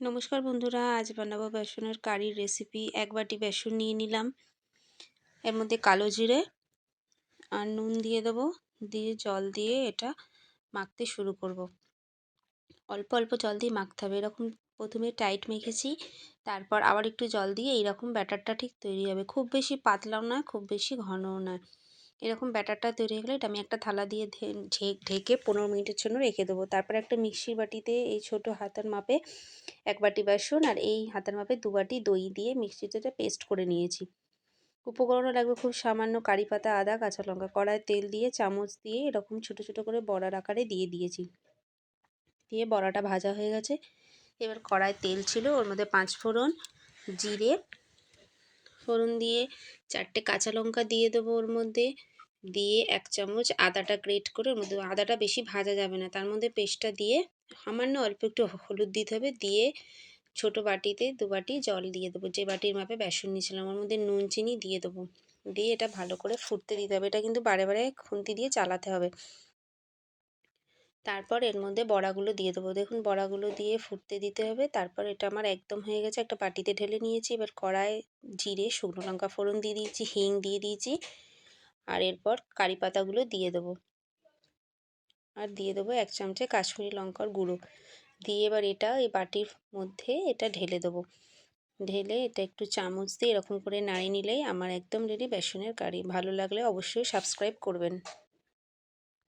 নমস্কার বন্ধুরা, আজ বানাবো বেসনের কারির রেসিপি এক বাটি বেসন নিয়ে নিলাম। এর মধ্যে কালো জিরে আর নুন দিয়ে দেবো। দিয়ে জল দিয়ে এটা মাখতে শুরু করব। অল্প অল্প জল দিয়ে মাখতে হবে। এরকম প্রথমে টাইট মেখেছি, তারপর আবার একটু জল দিয়ে এইরকম ব্যাটারটা ঠিক তৈরি হবে। খুব বেশি পাতলাও নয়, খুব বেশি ঘনও নয়। এরকম ব্যাটারটা তৈরি হয়ে গেলে এটা আমি একটা থালা দিয়ে ঢেকে পনেরো মিনিটের জন্য রেখে দেবো। তারপর একটা মিক্সির বাটিতে এই ছোট হাতের মাপে এক বাটি বেসন আর এই হাতের মাপে দু বাটি দই দিয়ে মিক্সিতে পেস্ট করে নিয়েছি। উপকরণও লাগবে খুব সামান্য কারি পাতা, আদা, কাঁচা লঙ্কা কড়ায় তেল দিয়ে চামচ দিয়ে এরকম ছোট ছোট করে বড়ার আকারে দিয়ে দিয়েছি। দিয়ে বড়াটা ভাজা হয়ে গেছে। এবার কড়ায় তেল ছিল, ওর মধ্যে পাঁচ ফোড়ন জিরে ফোড়ন দিয়ে চারটে কাঁচা লঙ্কা দিয়ে দেবো ওর মধ্যে। দিয়ে এক চামচ আদাটা গ্রেট করে ওর মধ্যে, আদাটা বেশি ভাজা যাবে না। তার মধ্যে পেস্টটা দিয়ে সামান্য অল্প একটু হলুদ দিতে হবে। দিয়ে ছোট বাটিতে দু বাটি জল দিয়ে দেবো। যে বাটির মাপে বেসন নিয়েছিলাম ওর মধ্যে নুন, চিনি দিয়ে দেবো। দিয়ে এটা ভালো করে ফুটতে দিতে হবে। এটা কিন্তু বারে বারে খুন্তি দিয়ে চালাতে হবে। তারপর এর মধ্যে বড়াগুলো দিয়ে দেবো। দেখুন, বড়াগুলো দিয়ে ফুটতে দিতে হবে। তারপর এটা আমার একদম হয়ে গেছে। একটা বাটিতে ঢেলে নিয়েছি। এবার কড়ায় জিরে, শুকনো লঙ্কা ফোড়ন দিয়ে দিয়েছি, হিং দিয়ে দিয়েছি আর এরপর কারি পাতাগুলো দিয়ে দেবো। আর দিয়ে দেবো এক চামচে কাশ্মীরি লঙ্কার গুঁড়ো। দিয়ে এবার এটা এই বাটির মধ্যে এটা ঢেলে দেবো। ঢেলে এটা একটু চামচ দিয়ে এরকম করে নাড়িয়ে নিলেই আমার একদম রেডি বেসনের কারি। ভালো লাগলে অবশ্যই সাবস্ক্রাইব করবেন।